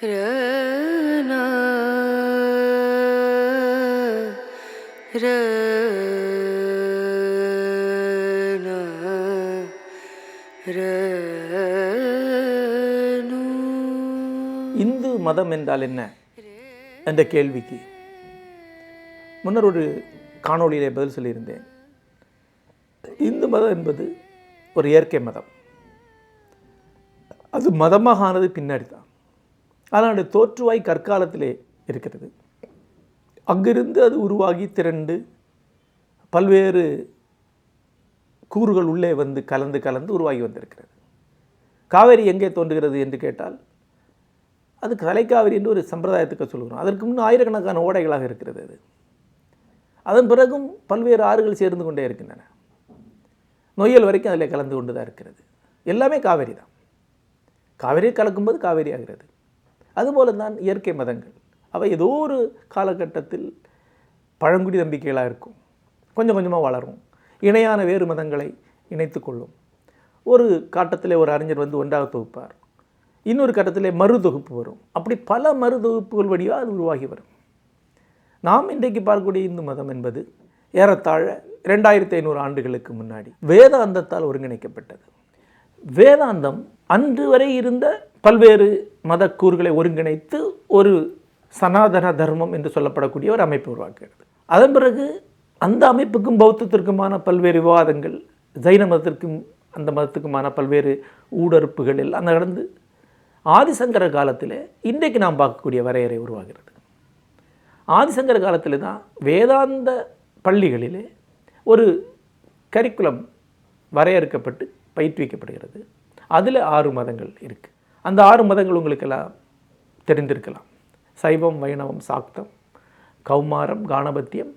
ரனா ரனா ரனு இந்து மதம் என்றால் என்ன என்ற கேள்விக்கு முன்னர் ஒரு காணொளியிலே பதில் சொல்லியிருந்தேன். இந்து மதம் என்பது ஒரு இயற்கை மதம். அது மதமாக ஆனது பின்னாடி தான். ஆனால் அந்த தோற்றுவாய் கற்காலத்திலே இருக்கிறது. அங்கிருந்து அது உருவாகி திரண்டு பல்வேறு கூறுகள் உள்ளே வந்து கலந்து கலந்து உருவாகி வந்திருக்கிறது. காவேரி எங்கே தோன்றுகிறது என்று கேட்டால் அது தலைக்காவிரி என்று ஒரு சம்பிரதாயத்துக்கு சொல்கிறோம் அதற்கு முன் ஆயிரக்கணக்கான ஓடைகளாக இருக்கிறது அது. அதன் பிறகும் பல்வேறு ஆறுகள் சேர்ந்து கொண்டே இருக்கின்றன. நொய்யல் வரைக்கும் அதில் கலந்து கொண்டு தான் இருக்கிறது. எல்லாமே காவேரி தான். காவேரி கலக்கும்போது காவேரி ஆகிறது. அதுபோல தான் இயற்கை மதங்கள். அவை ஏதோ ஒரு காலகட்டத்தில் பழங்குடி நம்பிக்கைகளாக இருக்கும். கொஞ்சம் கொஞ்சமாக வளரும். இணையான வேறு மதங்களை இணைத்து கொள்ளும். ஒரு காட்டத்திலே ஒரு அறிஞர் வந்து ஒன்றாக தொகுப்பார். இன்னொரு கட்டத்திலே மறு தொகுப்பு வரும். அப்படி பல மறு தொகுப்புகள் வழியாக அது உருவாகி வரும். நாம் இன்றைக்கு பார்க்கக்கூடிய இந்து மதம் என்பது ஏறத்தாழ ரெண்டாயிரத்தி ஐநூறு ஆண்டுகளுக்கு முன்னாடி வேதாந்தத்தால் ஒருங்கிணைக்கப்பட்டது. வேதாந்தம் அன்று வரை இருந்த பல்வேறு மதக்கூறுகளை ஒருங்கிணைத்து ஒரு சனாதன தர்மம் என்று சொல்லப்படக்கூடிய ஒரு அமைப்பு உருவாக்குகிறது அதன் பிறகு அந்த அமைப்புக்கும் பௌத்தத்திற்குமான பல்வேறு விவாதங்கள் ஜைன மதத்திற்கும் அந்த மதத்துக்குமான பல்வேறு ஊடறுப்புகளில் எல்லாம் நடந்து ஆதிசங்கர காலத்தில் இன்றைக்கு நாம் பார்க்கக்கூடிய வரையறை உருவாகிறது. ஆதிசங்கர காலத்தில் தான் வேதாந்த பள்ளிகளிலே ஒரு கரிக்குலம் வரையறுக்கப்பட்டு பயிற்றுவிக்கப்படுகிறது. அதில் ஆறு மதங்கள் இருக்குது அந்த ஆறு மதங்கள் உங்களுக்கெல்லாம் தெரிந்திருக்கலாம். சைவம் வைணவம் சாக்தம் கௌமாரம் காணபத்தியம்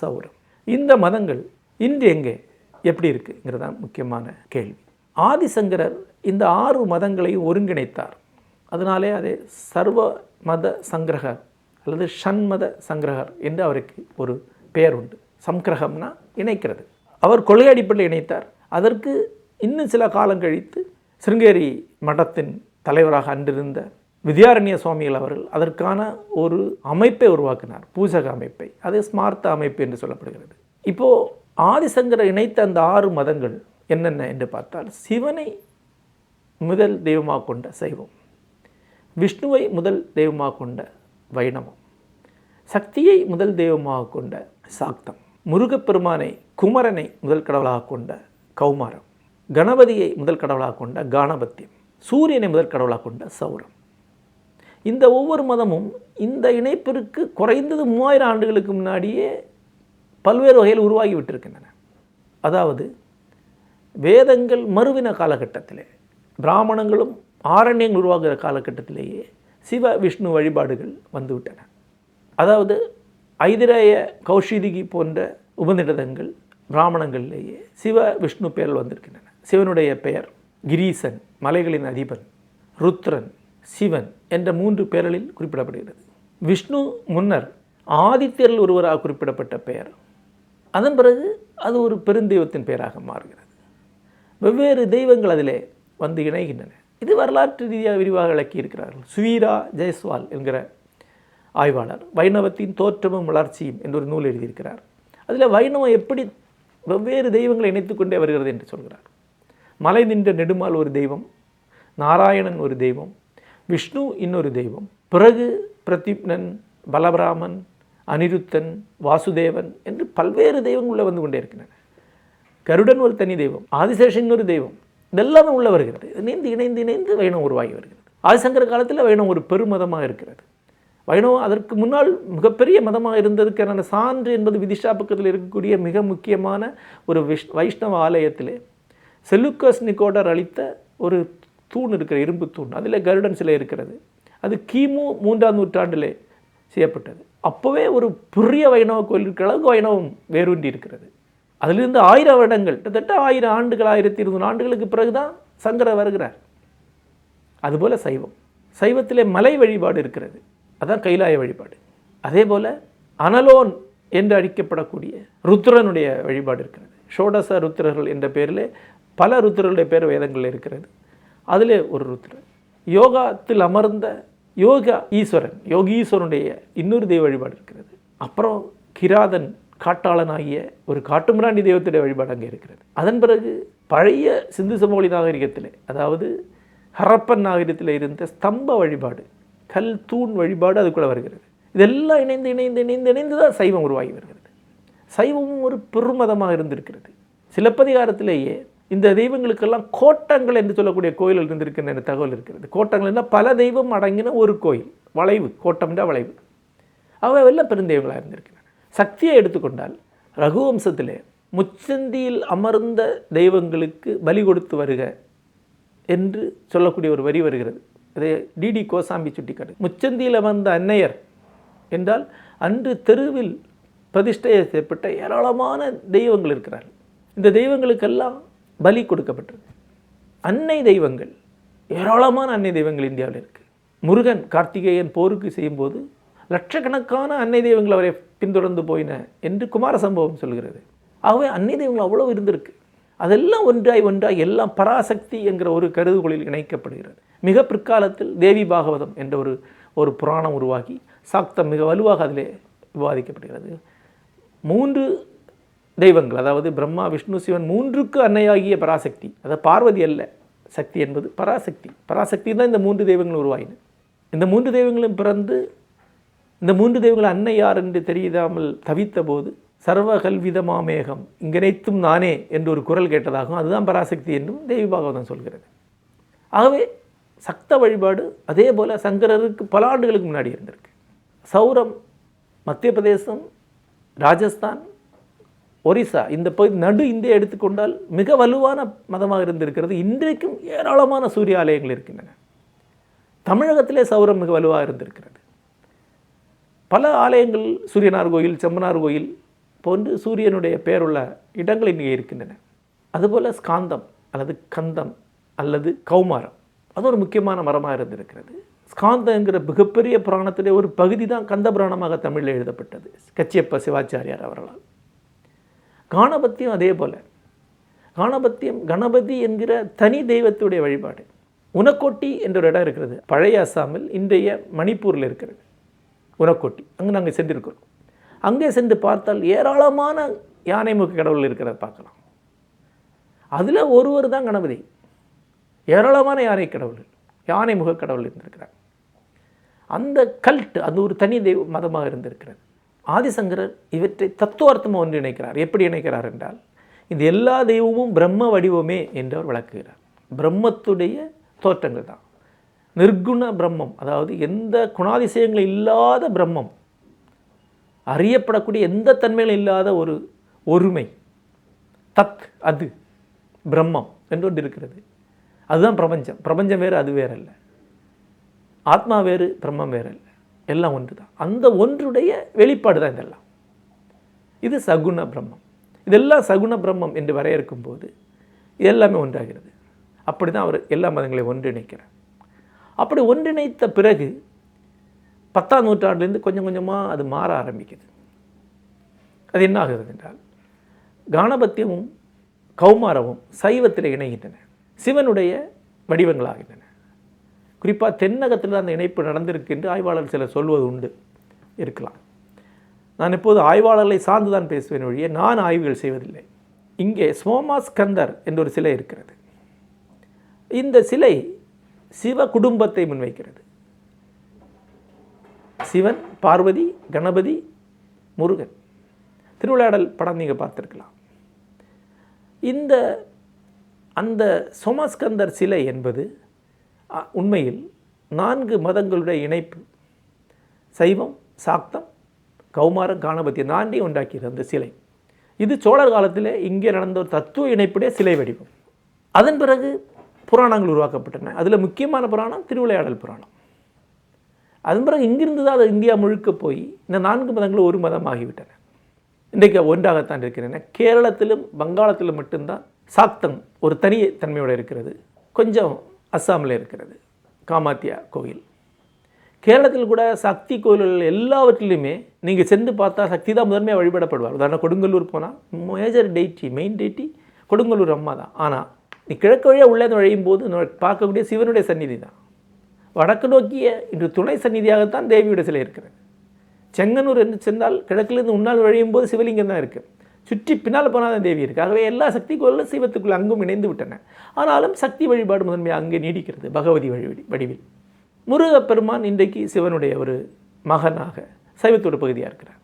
சௌரம். இந்த மதங்கள் இன்று எங்கே எப்படி இருக்குங்கிறதான் முக்கியமான கேள்வி. ஆதிசங்கரர் இந்த ஆறு மதங்களையும் ஒருங்கிணைத்தார். அதனாலே அதை சர்வ மத சங்கிரகர் அல்லது ஷண்மத சங்கிரகர் என்று அவருக்கு ஒரு பெயர் உண்டு. சங்கிரகம்னா இணைக்கிறது. அவர் கொள்கை அடிப்படையில் இணைத்தார். அதற்கு இன்னும் சில காலம் கழித்து சிருங்கேரி மடத்தின் தலைவராக அன்றிருந்த வித்யாரண்ய சுவாமிகள் அவர்கள் அதற்கான ஒரு அமைப்பை உருவாக்கினார். பூசக அமைப்பை. அது ஸ்மார்த்த அமைப்பு என்று சொல்லப்படுகிறது. இப்போது ஆதிசங்கரை இணைத்த அந்த ஆறு மதங்கள் என்னென்ன என்று பார்த்தால் சிவனை முதல் தெய்வமாக கொண்ட சைவம் விஷ்ணுவை முதல் தெய்வமாக கொண்ட வைணவம் சக்தியை முதல் தெய்வமாக கொண்ட சாக்தம் முருகப்பெருமானை குமரனை முதல் கடவுளாக கொண்ட கௌமாரம் கணபதியை முதல் கடவுளாக கொண்ட காணபத்தியம் சூரியனை முதல் கடவுளாக கொண்ட சௌரம். இந்த ஒவ்வொரு மதமும் இந்த இணைப்பிற்கு குறைந்தது மூவாயிரம் ஆண்டுகளுக்கு முன்னாடியே பல்வேறு வகையில் உருவாகி விட்டிருக்கின்றன. அதாவது வேதங்கள் மறுவின காலகட்டத்திலே பிராமணங்களும் ஆரண்யங்கள் உருவாகிற காலகட்டத்திலேயே சிவ விஷ்ணு வழிபாடுகள் வந்துவிட்டன. அதாவது ஐதிரேய கௌஷிதிகி போன்ற உபநிடதங்கள் பிராமணங்களிலேயே சிவ விஷ்ணு பேரில் வந்திருக்கின்றன. சிவனுடைய பெயர் கிரீசன் மலைகளின் அதிபன் ருத்ரன் சிவன் என்ற மூன்று பெயர்களில் குறிப்பிடப்படுகிறது. விஷ்ணு முன்னர் ஆதித்யரில் ஒருவராக குறிப்பிடப்பட்ட பெயர். அதன் பிறகு அது ஒரு பெருந்தெய்வத்தின் பெயராக மாறுகிறது. வெவ்வேறு தெய்வங்கள் அதிலே வந்து இணைகின்றன. இது வரலாற்று ரீதியாக விரிவாக விளக்கியிருக்கிறார்கள் சுவீரா ஜெயஸ்வால் என்கிற ஆய்வாளர் வைணவத்தின் தோற்றமும் வளர்ச்சியும் என்றொரு ஒரு நூல் எழுதியிருக்கிறார். அதில் வைணவம் எப்படி வெவ்வேறு தெய்வங்களை இணைத்து கொண்டே வருகிறது என்று சொல்கிறார். மலை நின்ற நெடுமால் ஒரு தெய்வம் நாராயணன் ஒரு தெய்வம் விஷ்ணு இன்னொரு தெய்வம். பிறகு பிரதிப்னன் பலபிராமன் அனிருத்தன் வாசுதேவன் என்று பல்வேறு தெய்வங்கள் உள்ளே வந்து கொண்டே இருக்கின்றன. கருடன் ஒரு தனி தெய்வம் ஆதிசேஷன் ஒரு தெய்வம் இதெல்லாமே உள்ள வருகிறது. இணைந்து இணைந்து இணைந்து வைணவம் உருவாகி வருகிறது. ஆதிசங்கர காலத்தில் வைணவம் ஒரு பெருமதமாக இருக்கிறது. வைணவம் அதற்கு முன்னால் மிகப்பெரிய மதமாக இருந்ததுக்கான சான்று என்பது விதிஷா பக்கத்தில் இருக்கக்கூடிய மிக முக்கியமான ஒரு விஷ் வைஷ்ணவ ஆலயத்திலே செலுக்கஸ் நிக்கோடர் அளித்த ஒரு தூண் இருக்கிற இரும்பு தூண். அதில் கருடன் சிலை இருக்கிறது. அது கிமு மூன்றாம் நூற்றாண்டிலே செய்யப்பட்டது. அப்போவே ஒரு பெரிய வைணவ கோயில் இருக்கிற அளவுக்கு வைணவம் வேரூன்றி இருக்கிறது. அதிலிருந்து ஆயிரம் வருடங்கள் கிட்டத்தட்ட ஆயிரம் ஆண்டுகள் ஆயிரத்தி இருநூறு ஆண்டுகளுக்கு பிறகுதான் சங்கரர் வருகிறார். அதுபோல் சைவம். சைவத்திலே மலை வழிபாடு இருக்கிறது. அதான் கைலாய வழிபாடு. அதே போல் அனலோன் என்று அழைக்கப்படக்கூடிய ருத்ரனுடைய வழிபாடு இருக்கிறது. ஷோடச ருத்ரர்கள் என்ற பெயரில் பல ருத்ரருடைய பேர் வேதங்களில் இருக்கிறது. அதிலே ஒரு ருத்ரன் யோகாத்தில் அமர்ந்த யோகா ஈஸ்வரன் யோகீஸ்வரனுடைய இன்னொரு தெய்வ வழிபாடு இருக்கிறது. அப்புறம் கிராதன் காட்டாளனாகிய ஒரு காட்டுமிராண்டி தெய்வத்துடைய வழிபாடு அங்கே இருக்கிறது. அதன் பிறகு பழைய சிந்து சமவெளி நாகரிகத்தில் அதாவது ஹரப்பன் நாகரிகத்தில் இருந்த ஸ்தம்ப வழிபாடு கல் தூண் வழிபாடு அதுக்குள்ளே வருகிறது. இதெல்லாம் இணைந்து இணைந்து இணைந்து இணைந்து தான் சைவம் உருவாகி வருகிறது. சைவமும் ஒரு பெருமதமாக இருந்திருக்கிறது. சிலப்பதிகாரத்திலேயே இந்த தெய்வங்களுக்கெல்லாம் கோட்டங்கள் என்று சொல்லக்கூடிய கோயில்கள் இருந்திருக்கின்ற தகவல் இருக்கிறது. கோட்டங்கள் என்ன பல தெய்வம் அடங்கின ஒரு கோயில். வளைவு கோட்டம்ன்ற வளைவு. அவை எல்லாம் பெருந்தெய்வங்களாக இருந்திருக்கின்றன. சக்தியை எடுத்துக்கொண்டால் ரகுவம்சத்திலே முச்சந்தியில் அமர்ந்த தெய்வங்களுக்கு பலி கொடுத்து வருக என்று சொல்லக்கூடிய ஒரு வரி வருகிறது. அதை டிடி கோசாம்பி சுட்டிக்காட்டு முச்சந்தியில் அமர்ந்த அன்னையர் என்றால் அன்று தெருவில் பிரதிஷ்டை செய்யப்பட்ட ஏராளமான தெய்வங்கள் இருக்கிறார்கள். இந்த தெய்வங்களுக்கெல்லாம் பலி கொடுக்கப்பட்டது அன்னை தெய்வங்கள் ஏராளமான அன்னை தெய்வங்கள் இந்தியாவில் இருக்குது முருகன் கார்த்திகேயன் போருக்கு செய்யும்போது லட்சக்கணக்கான அன்னை தெய்வங்கள் அவரை பின்தொடர்ந்து போயின என்று குமார சம்பவம் சொல்கிறது. ஆகவே அன்னை தெய்வங்கள் அவ்வளோ இருந்திருக்கு. அதெல்லாம் ஒன்றாய் ஒன்றாய் எல்லாம் பராசக்தி என்கிற ஒரு கருதுகோளில் இணைக்கப்படுகிறது. மிக பிற்காலத்தில் தேவி பாகவதம் என்ற ஒரு ஒரு புராணம் உருவாகி சாக்தம் மிக வலுவாக அதிலே விவாதிக்கப்படுகிறது. மூன்று தெய்வங்கள் அதாவது பிரம்மா விஷ்ணு சிவன் மூன்றுக்கு அன்னையாகிய பராசக்தி. அதாவது பார்வதி அல்ல சக்தி என்பது பராசக்தி. பராசக்தி தான் இந்த மூன்று தெய்வங்கள் உருவாயின. இந்த மூன்று தெய்வங்களும் பிறந்து இந்த மூன்று தெய்வங்கள் அன்னை யார் என்று தெரியாமல் தவித்த போது சர்வகல்விதமாமேகம் இங்கனைத்தும் நானே என்று ஒரு குரல் கேட்டதாகும் அதுதான் பராசக்தி என்றும் தேவி பாகவதம் சொல்கிறது. ஆகவே சக்த வழிபாடு அதே போல் சங்கரருக்கு பல ஆண்டுகளுக்கு முன்னாடி இருந்திருக்கு. சௌரம் மத்திய பிரதேசம் ராஜஸ்தான் ஒரிசா இந்த பகுதி நடு இந்தியா எடுத்துக்கொண்டால் மிக வலுவான மதமாக இருந்திருக்கிறது. இன்றைக்கும் ஏராளமான சூரிய ஆலயங்கள் இருக்கின்றன. தமிழகத்திலே சௌரம் மிக வலுவாக இருந்திருக்கிறது. பல ஆலயங்கள் சூரியனார் கோயில் செம்மனார் கோயில் போன்று சூரியனுடைய பெயருள்ள இடங்கள் இங்கே இருக்கின்றன. அதுபோல் ஸ்காந்தம் அல்லது கந்தம் அல்லது கௌமாரம் அது ஒரு முக்கியமான மரமாக இருந்திருக்கிறது. ஸ்காந்தங்கிற மிகப்பெரிய புராணத்துடைய ஒரு பகுதி தான் கந்த புராணமாக தமிழில் எழுதப்பட்டது. கச்சியப்ப சிவாச்சாரியார் அவர்களால். காணபத்தியம் அதே போல். காணபத்தியம் கணபதி என்கிற தனி தெய்வத்துடைய வழிபாடு. உனக்கோட்டி என்ற ஒரு இடம் இருக்கிறது. பழைய அசாமில் இன்றைய மணிப்பூரில் இருக்கிறது. உனக்கோட்டி. அங்கே நாங்கள் சென்றிருக்கிறோம். அங்கே சென்று பார்த்தால் ஏராளமான யானை முக கடவுள் இருக்கிறத பார்க்கலாம். அதில் ஒருவர் தான் கணபதி. ஏராளமான யானை கடவுள் யானை முக கடவுள் இருந்திருக்கிறார். அந்த கல்ட் அது ஒரு தனி தெய்வ மதமாக இருந்திருக்கிறது. ஆதிசங்கரர் இவற்றை தத்துவார்த்தமாக ஒன்று இணைக்கிறார். எப்படி இணைக்கிறார் என்றால் இந்த எல்லா தெய்வமும் பிரம்ம வடிவமே என்று அவர் விளக்குகிறார். பிரம்மத்துடைய தோற்றங்கள் தான். நிர்குண பிரம்மம் அதாவது எந்த குணாதிசயங்களும் இல்லாத பிரம்மம் அறியப்படக்கூடிய எந்த தன்மைகளும் இல்லாத ஒரு ஒருமை தத் அது பிரம்மம் என்று ஒன்று இருக்கிறது. அதுதான் பிரபஞ்சம். பிரபஞ்சம் வேறு அது வேறல்ல. ஆத்மா வேறு பிரம்மம் வேறல்ல. எல்லாம் ஒன்று தான் அந்த ஒன்றுடைய வெளிப்பாடு தான் இதெல்லாம். இது சகுண பிரம்மம். இதெல்லாம் சகுண பிரம்மம் என்று வரையறுக்கும் போது எல்லாமே ஒன்றாகிறது. அப்படி தான் அவர் எல்லா மதங்களையும் ஒன்றிணைக்கிறார். அப்படி ஒன்றிணைத்த பிறகு பத்தாம் நூற்றாண்டுலேருந்து கொஞ்சம் கொஞ்சமாக அது மாற ஆரம்பிக்குது. அது என்ன ஆகுது என்றால் கானபத்தியமும் கௌமாரமும் சைவத்தில் இணைகின்றன. சிவனுடைய வடிவங்களாகின்றன. குறிப்பாக தென்னகத்தில் அந்த இணைப்பு நடந்திருக்கு என்று ஆய்வாளர் சிலர் சொல்வது உண்டு. இருக்கலாம். நான் இப்போது ஆய்வாளர்களை சார்ந்து தான் பேசுவேன் வழியே நான் ஆய்வுகள் செய்வதில்லை. இங்கே சோமா ஸ்கந்தர் என்ற ஒரு சிலை இருக்கிறது. இந்த சிலை சிவ குடும்பத்தை முன்வைக்கிறது. சிவன் பார்வதி கணபதி முருகன். திருவிளையாடல் படம் நீங்கள் பார்த்துருக்கலாம். இந்த அந்த சோமாஸ்கந்தர் சிலை என்பது உண்மையில் நான்கு மதங்களுடைய இணைப்பு சைவம் சாக்தம் கௌமாரம் காணபத்தி நான்கையும் உண்டாக்கியது அந்த சிலை. இது சோழர் காலத்தில் இங்கே நடந்த ஒரு தத்துவ இணைப்புடைய சிலை வடிவம். அதன் பிறகு புராணங்கள் உருவாக்கப்பட்டன. அதில் முக்கியமான புராணம் திருவிளையாடல் புராணம். அதன் பிறகு இங்கிருந்து தான் அது இந்தியா முழுக்க போய் இந்த நான்கு மதங்களும் ஒரு மதமாகிவிட்டன இன்றைக்கு ஒன்றாகத்தான் இருக்கின்றன கேரளத்திலும் வங்காளத்திலும் மட்டும்தான் சாக்தம் ஒரு தனி தன்மையோடு இருக்கிறது. கொஞ்சம் அஸ்ஸாமில் இருக்கிறது காமாத்தியா கோயில். கேரளத்தில் கூட சக்தி கோயில்கள் எல்லாவற்றிலையுமே நீங்கள் சென்று பார்த்தா சக்தி தான் முதன்மையாக வழிபடப்படுவார். உதாரணம் கொடுங்கல்லூர் போனால் major deity main deity Kodungallur அம்மா தான். ஆனால் நீ கிழக்கு வழியாக உள்ளே நுழையும் போது பார்க்கக்கூடிய சிவனுடைய சந்நிதி தான். வடக்கு நோக்கிய இன்று துணை சந்நிதியாகத்தான் தேவியுடைய சிலை இருக்கிறது. செங்கனூர் என்று சென்றால் கிழக்கிலிருந்து உன்னால் வழியும் போது சிவலிங்கம் தான் இருக்குது சுற்றி பின்னால் போனால் தான் தேவி இருக்குது ஆகவே எல்லா சக்தி கோயிலும் சிவத்துக்குள் அங்கும் இணைந்து விட்டன. ஆனாலும் சக்தி வழிபாடு முதன்மையாக அங்கே நீடிக்கிறது பகவதி வழி வடிவில். முருகப்பெருமான் இன்றைக்கு சிவனுடைய ஒரு மகனாக சைவத்தோட பகுதியாக இருக்கிறார்.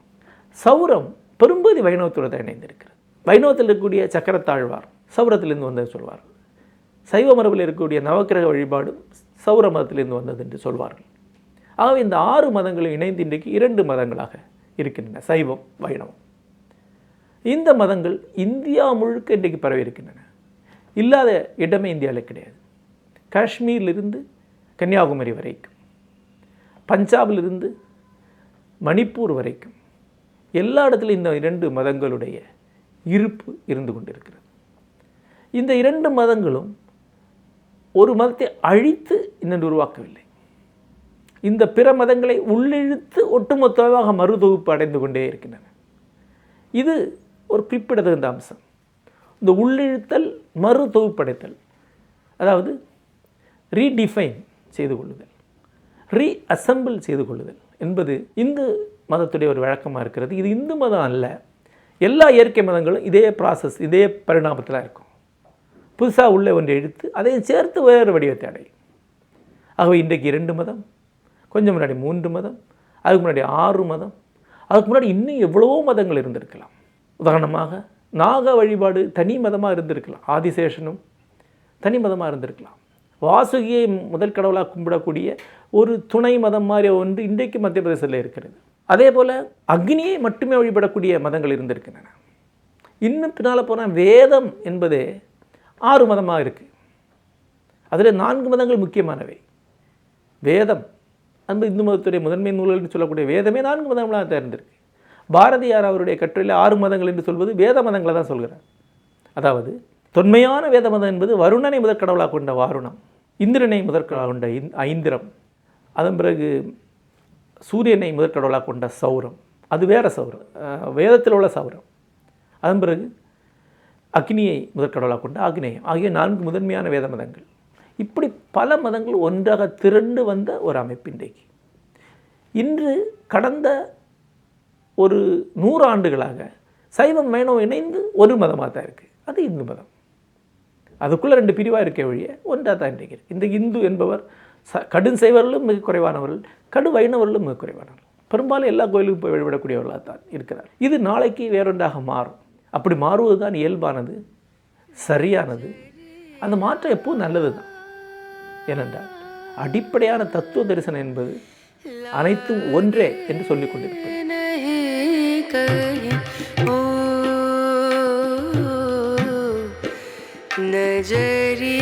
சௌரம் பெரும்பகுதி வைணவத்தோடு தான் இணைந்திருக்கிறது. வைணவத்தில் இருக்கக்கூடிய சக்கரத்தாழ்வார் சௌரத்திலிருந்து வந்தது சொல்வார் சைவ மரபில் இருக்கக்கூடிய நவக்கிரக வழிபாடும் சௌர மதத்திலிருந்து வந்தது என்று சொல்வார்கள். ஆகவே இந்த ஆறு மதங்களும் இணைந்து இன்றைக்கு இரண்டு மதங்களாக இருக்கின்றன சைவம் வைணவம். இந்த மதங்கள் இந்தியா முழுக்க இன்றைக்கு பரவி இருக்கின்றன. இல்லாத இடமே இந்தியாவில் கிடையாது. காஷ்மீர்லிருந்து கன்னியாகுமரி வரைக்கும் பஞ்சாபிலிருந்து மணிப்பூர் வரைக்கும் எல்லா இடத்துலையும் இந்த இரண்டு மதங்களுடைய இருப்பு இருந்து கொண்டிருக்கிறது. இந்த இரண்டு மதங்களும் ஒரு மதத்தை அழித்து இன்னொன்று உருவாக்கவில்லை. இந்த பிற மதங்களை உள்ளிழுத்து ஒட்டுமொத்தமாக மறுதொகுப்பு அடைந்து கொண்டே இருக்கின்றன. இது ஒரு குறிப்பிடத்தகுந்த அம்சம். இந்த உள்ளிழுத்தல் மறு தொகுப்படைத்தல் அதாவது ரீடிஃபைன் செய்து கொள்ளுதல் ரீஅசம்பிள் செய்து கொள்ளுதல் என்பது இந்து மதத்துடைய ஒரு வழக்கமாக இருக்கிறது. இது இந்து மதம் அல்ல. எல்லா இயற்கை மதங்களும் இதே ப்ராசஸ் இதே பரிணாமத்தில் இருக்கும். புதுசாக உள்ளே ஒன்றை எடுத்து அதையும் சேர்த்து வேறு வடிவத்தை அடையும். ஆகவே இன்றைக்கு இரண்டு மதம் கொஞ்சம் முன்னாடி மூன்று மதம் அதுக்கு முன்னாடி ஆறு மதம் அதுக்கு முன்னாடி இன்னும் எவ்வளவோ மதங்கள் இருந்திருக்கலாம். உதாரணமாக நாக வழிபாடு தனி மதமாக இருந்திருக்கலாம். ஆதிசேஷனும் தனி மதமாக இருந்திருக்கலாம். வாசுகியை முதல் கடவுளாக கும்பிடக்கூடிய ஒரு துணை மதம் மாதிரி ஒன்று இன்றைக்கு மத்திய பிரதேசத்தில் இருக்கிறது. அதே போல் அக்னியை மட்டுமே வழிபடக்கூடிய மதங்கள் இருந்திருக்கின்றன. இன்னும் பின்னால் போனால் வேதம் என்பதே ஆறு மதமாக இருக்குது அதில் நான்கு மதங்கள் முக்கியமானவை. வேதம் அந்த இந்து மதத்துடைய முதன்மை நூல்கள்னு சொல்லக்கூடிய வேதமே நான்கு மதங்களாக தேர்ந்திருக்கு பாரதியார் அவருடைய கட்டுரையில் ஆறு மதங்கள் என்று சொல்வது வேத மதங்களை தான் சொல்கிறார். அதாவது தொன்மையான வேத மதம் என்பது வருணனை முதற்கடவுளாக கொண்ட வாருணம் இந்திரனை முதற்கடவுளாக கொண்ட இந் ஐந்திரம் அதன் பிறகு சூரியனை முதற்கடவுளாக கொண்ட சௌரம் அது வேற சௌரம் வேதத்தில் உள்ள சௌரம். அதன் பிறகு அக்னியை முதற்கடவுளாக கொண்ட ஆக்னேயம் ஆகிய நான்கு முதன்மையான வேத மதங்கள். இப்படி பல மதங்கள் ஒன்றாக திரண்டு வந்த ஒரு அமைப்பு இன்றைக்கு. இன்று கடந்த ஒரு நூறாண்டுகளாக சைவம் வைணவம் இணைந்து ஒரு மதமாக தான் இருக்குது அது இந்து மதம். அதுக்குள்ளே ரெண்டு பிரிவாக இருக்க வழிய ஒன்றாக தான் இன்றைக்கு இந்த இந்து என்பவர் ச கடும் சைவர்களும் மிக குறைவானவர்கள் கடு வைணவர்களும் மிக குறைவானவர்கள். பெரும்பாலும் எல்லா கோயிலுக்கும் போய் வழிபடக்கூடியவர்களாக தான் இருக்கிறார். இது நாளைக்கு வேறொன்றாக மாறும். அப்படி மாறுவது தான் இயல்பானது சரியானது. அந்த மாற்றம் எப்போது நல்லது தான் ஏனென்றால் அடிப்படையான தத்துவ தரிசனம் என்பது அனைத்தும் ஒன்றே என்று சொல்லிக் கொண்டிருப்பது. कहीं ओ नजरिया